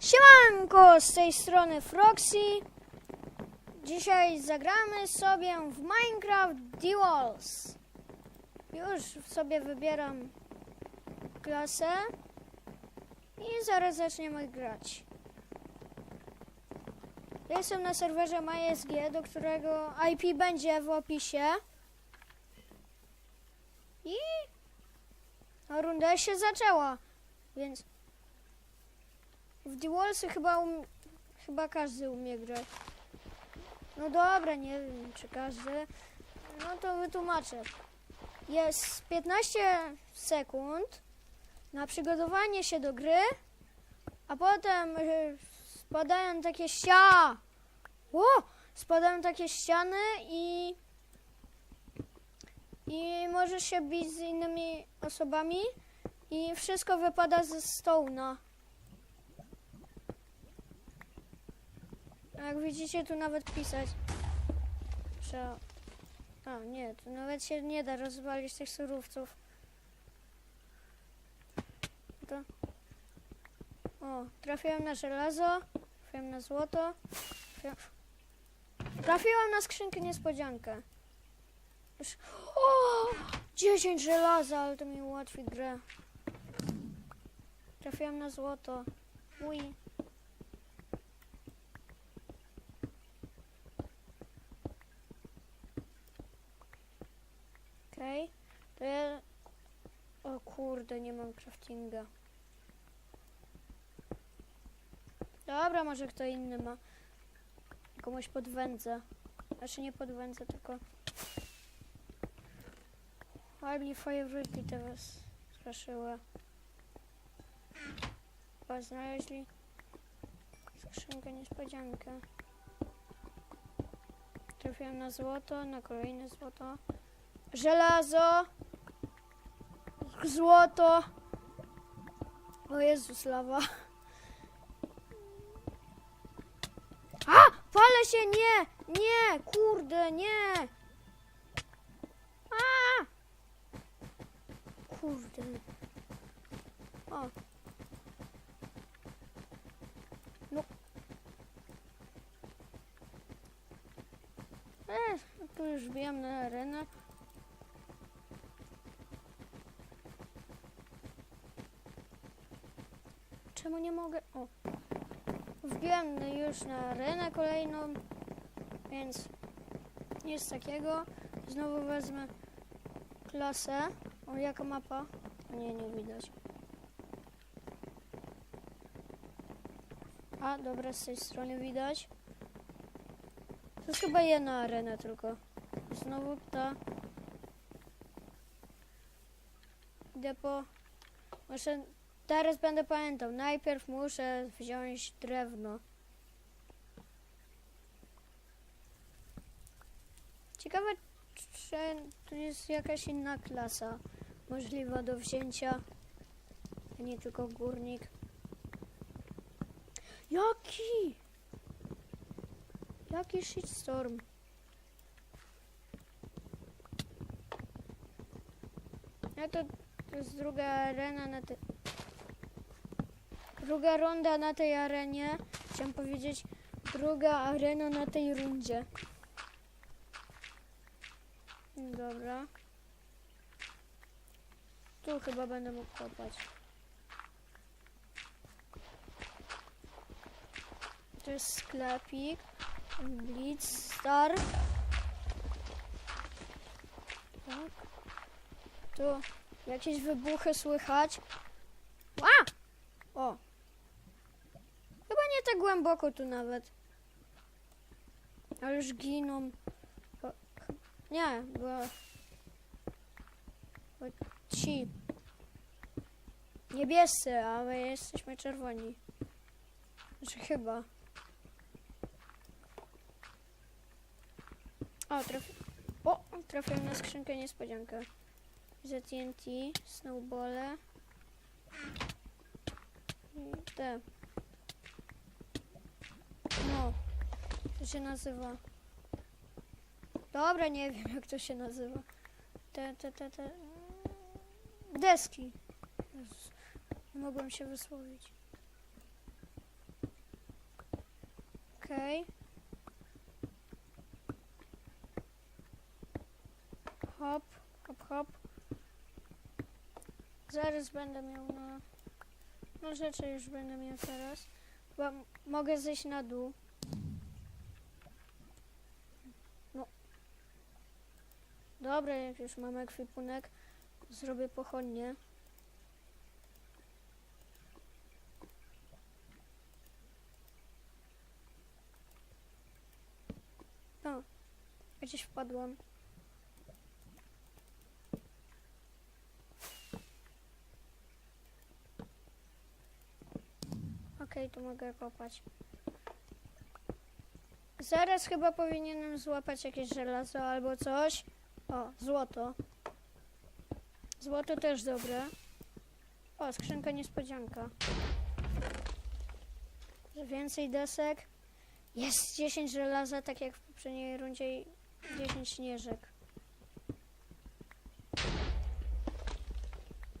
Siemanko, z tej strony Froxy. Dzisiaj zagramy sobie w Minecraft Walls. Już sobie wybieram klasę i zaraz zaczniemy grać. Ja Jestem na serwerze MySG, do którego IP będzie w opisie. I runda się zaczęła, więc w The Wallsy chyba, um, chyba każdy umie grać. No dobra, nie wiem czy każdy. No to wytłumaczę. Jest 15 sekund na przygotowanie się do gry, a potem y, spadają takie ściany. O! Spadają takie ściany i i możesz się bić z innymi osobami i wszystko wypada ze Jak widzicie, tu nawet pisać. Trzeba. A, nie, tu nawet się nie da rozwalić tych surowców. To. O, trafiłem na żelazo, trafiłem na złoto. Trafiłem, trafiłem na skrzynkę niespodziankę. Już... O! 10 żelaza, ale to mi ułatwi grę. Trafiłem na złoto. Mój. Okej. To ja... O kurde, nie mam craftinga. Dobra, może kto inny ma. Komuś podwędzę. Znaczy nie podwędzę, tylko... Albi fajerwerki teraz straszyły. Chyba znaleźli skrzynkę niespodziankę. Trafiłem na złoto, na kolejne złoto. Żelazo! Złoto! O Jezus, lawa. A! Palę się! Nie! Nie! Kurde, nie! A! Kurde. O. No. E, tu już wbijam na arenę. Czemu nie mogę? O. Wbiłem już na arenę kolejną, więc nic takiego. Znowu wezmę klasę. O, jaka mapa? Nie, nie widać. A, dobra, z tej strony widać. To jest chyba jedna arena tylko. Znowu ta. Depo. Muszę, teraz będę pamiętał. Najpierw muszę wziąć drewno. Ciekawe, czy tu jest jakaś inna klasa możliwa do wzięcia, a nie tylko górnik. Jaki? Jaki shitstorm? No to, to jest druga arena na tej... Druga runda na tej arenie. Chciałem powiedzieć, druga arena na tej rundzie. Dobra. Tu chyba będę mógł kopać. To jest sklepik. Blitz Star. Tak. Tu jakieś wybuchy słychać. A! O! Głęboko tu nawet. Ale już giną. Nie, bo... Bo ci. Niebiescy, a my jesteśmy czerwoni. Znaczy chyba. O, trafi... O, trafiłem na skrzynkę niespodziankę. ZTNT, snowbole. I te. No. To się nazywa. Dobra, nie wiem jak to się nazywa. Te, te, te, te. Deski. Jezus, Nie mogłem się wysłowić. Okej. Hop, hop, hop. Zaraz będę miał na... No rzeczy już będę miał teraz. Chyba m- mogę zejść na dół. No. Dobra, jak już mam ekwipunek, zrobię pochodnie. O, gdzieś wpadłam. Tu mogę kopać. Zaraz chyba powinienem złapać jakieś żelazo albo coś. O, złoto. Złoto też dobre. O, skrzynka niespodzianka. Więcej desek. Jest 10 żelaza, tak jak w poprzedniej rundzie i 10 śnieżek.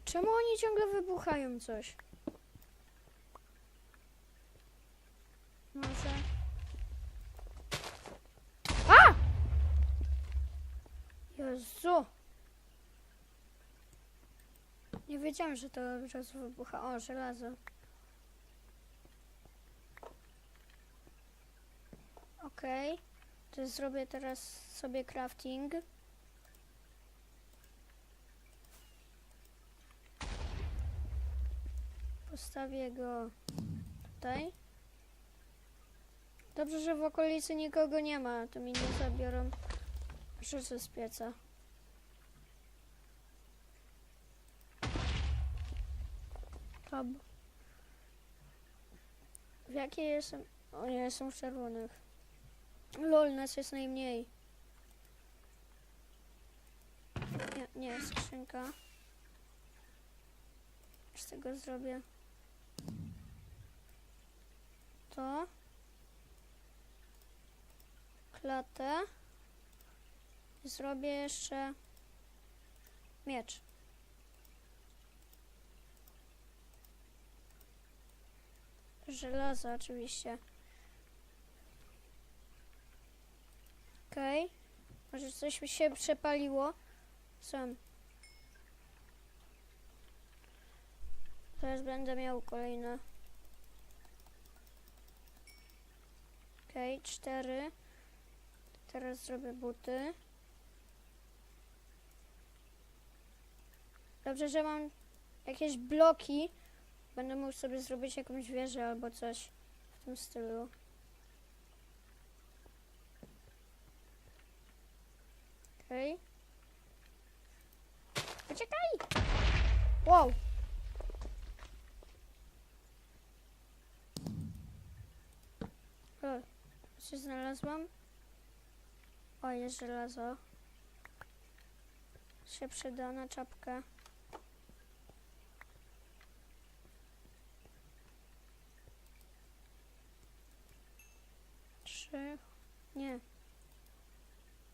Czemu oni ciągle wybuchają coś? Może... A! Jezu! Nie wiedziałem, że to od razu wybucha. O, żelazo. Okej. To zrobię teraz sobie crafting. Postawię go tutaj. Dobrze, że w okolicy nikogo nie ma, to mi nie zabiorą rzeczy z pieca. Tab. W jakiej jestem? O nie, jestem w czerwonych. Lol, nas jest najmniej. Nie, nie, skrzynka. Z tego zrobię to. Klatę. Zrobię jeszcze miecz. Żelazo oczywiście. Okej. Może coś mi się przepaliło. Sam. Teraz będę miał kolejne. Okej, cztery. Teraz zrobię buty. Dobrze, że mam jakieś bloki. Będę mógł sobie zrobić jakąś wieżę albo coś w tym stylu. Okej. Poczekaj! Wow! O, coś znalazłam. O, jest żelazo. Się przyda na czapkę. Trzy. Nie.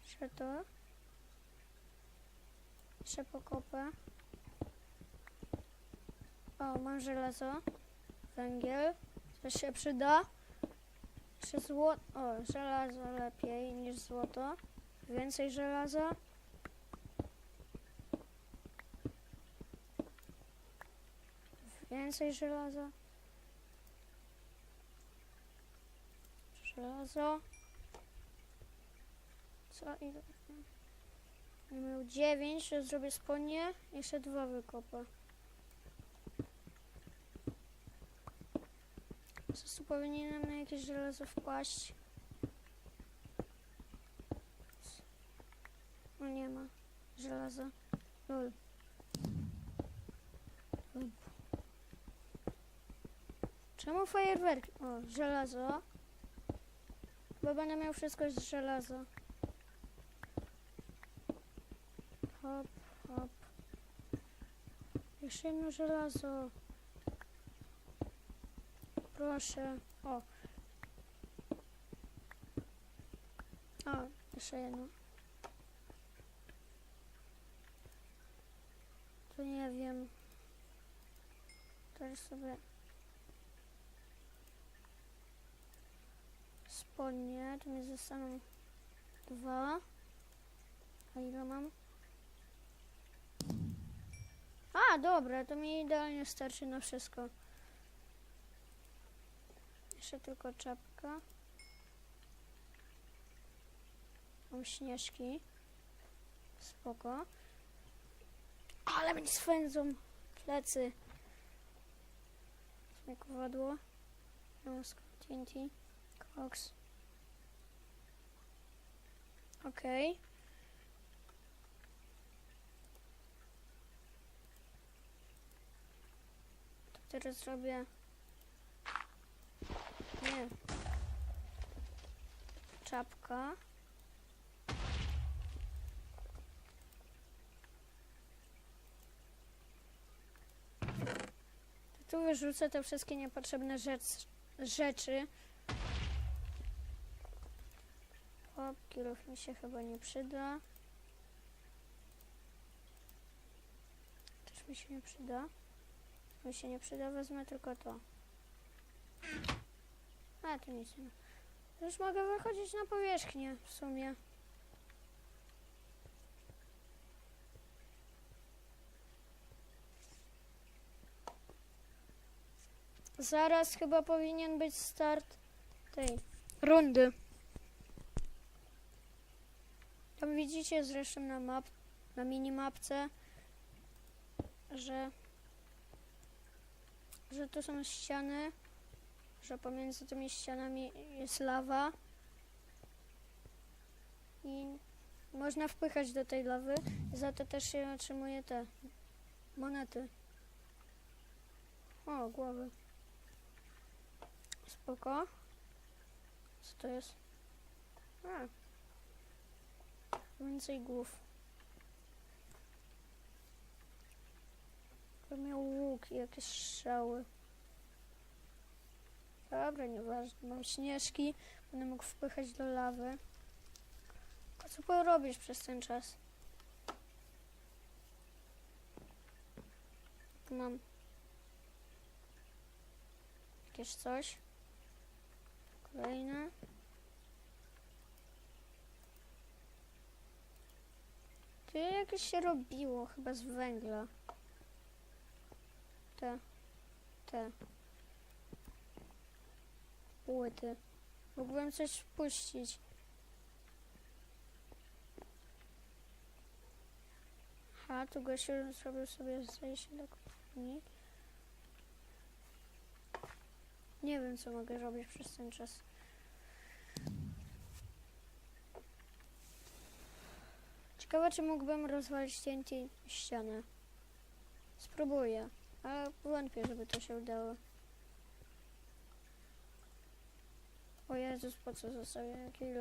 Jeszcze to. Jeszcze pokopę. O, mam żelazo. Węgiel. To się przyda. Jeszcze złoto. O, żelazo lepiej niż złoto. Więcej żelaza. Więcej żelaza. Żelazo. Co? Ile? Miał 9, że zrobię spodnie. Jeszcze dwa wykopę. Po prostu powinienem jakieś żelazo wpaść. No nie ma żelaza. Lol. Czemu fajerwerki? O, żelazo. Bo będę miał wszystko z żelaza. Hop, hop. Jeszcze jedno żelazo. Proszę. O. O, jeszcze jedno. To nie wiem. Teraz sobie spodnie, to mi zostaną dwa. A ile mam? A, dobra, to mi idealnie starczy na wszystko. Jeszcze tylko czapka. Mam śnieżki. Spoko. Ale mi swędzą plecy. Smakowadło. Nosk, TNT. Cox. Okej. Teraz zrobię... Nie. Czapka. Tu wyrzucę te wszystkie niepotrzebne rzecz, rzeczy. O, kilof mi się chyba nie przyda. Też mi się nie przyda. Mi się nie przyda, wezmę tylko to. A, to nic nie. Już mogę wychodzić na powierzchnię w sumie. Zaraz chyba powinien być start tej rundy. Tam widzicie zresztą na map, na minimapce, że że tu są ściany, że pomiędzy tymi ścianami jest lawa i można wpychać do tej lawy za to też się otrzymuje te monety. O, głowy. Spoko. Co to jest? A. Więcej głów. To miał łuk i jakieś strzały. Dobra, nieważne. Mam śnieżki. Będę mógł wpychać do lawy. A co porobisz przez ten czas? Mam jakieś coś. Kolejne. Tu jakieś się robiło, chyba z węgla. Te. Te. Płyty. Mógłbym coś wpuścić. Aha, tu gościu zrobił sobie zejście do kuchni. Nie wiem, co mogę robić przez ten czas. Ciekawe, czy mógłbym rozwalić TNT ścianę. Spróbuję, ale wątpię, żeby to się udało. O Jezus, po co zostawiam kill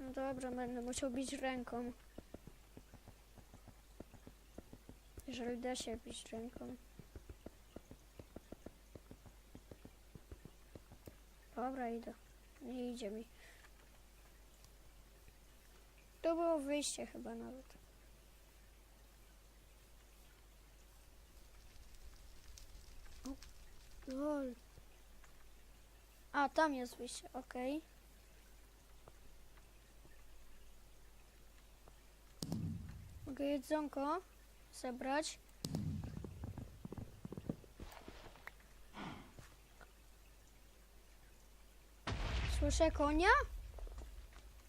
No dobra, będę musiał bić ręką. Jeżeli da się bić ręką. Dobra, idę. Nie idzie mi. To było wyjście chyba nawet. O, lol. A, tam jest wyjście, okej. Mogę jedzonko zebrać. Słyszę konia?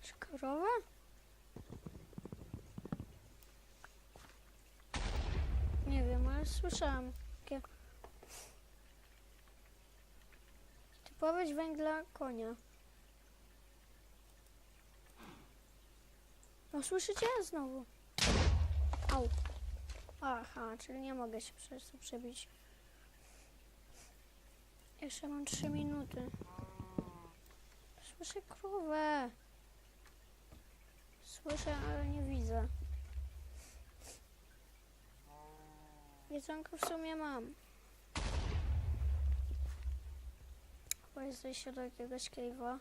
Czy? Nie wiem, ale słyszałam. Typowość węgla konia. No słyszycie? Znowu. Au. Aha, czyli nie mogę się przez to przebić. Jeszcze mam 3 minuty. Słyszę krowę. Słyszę, ale nie widzę. Jedzonko w sumie mam. Chyba jest zejście do jakiegoś cave'a.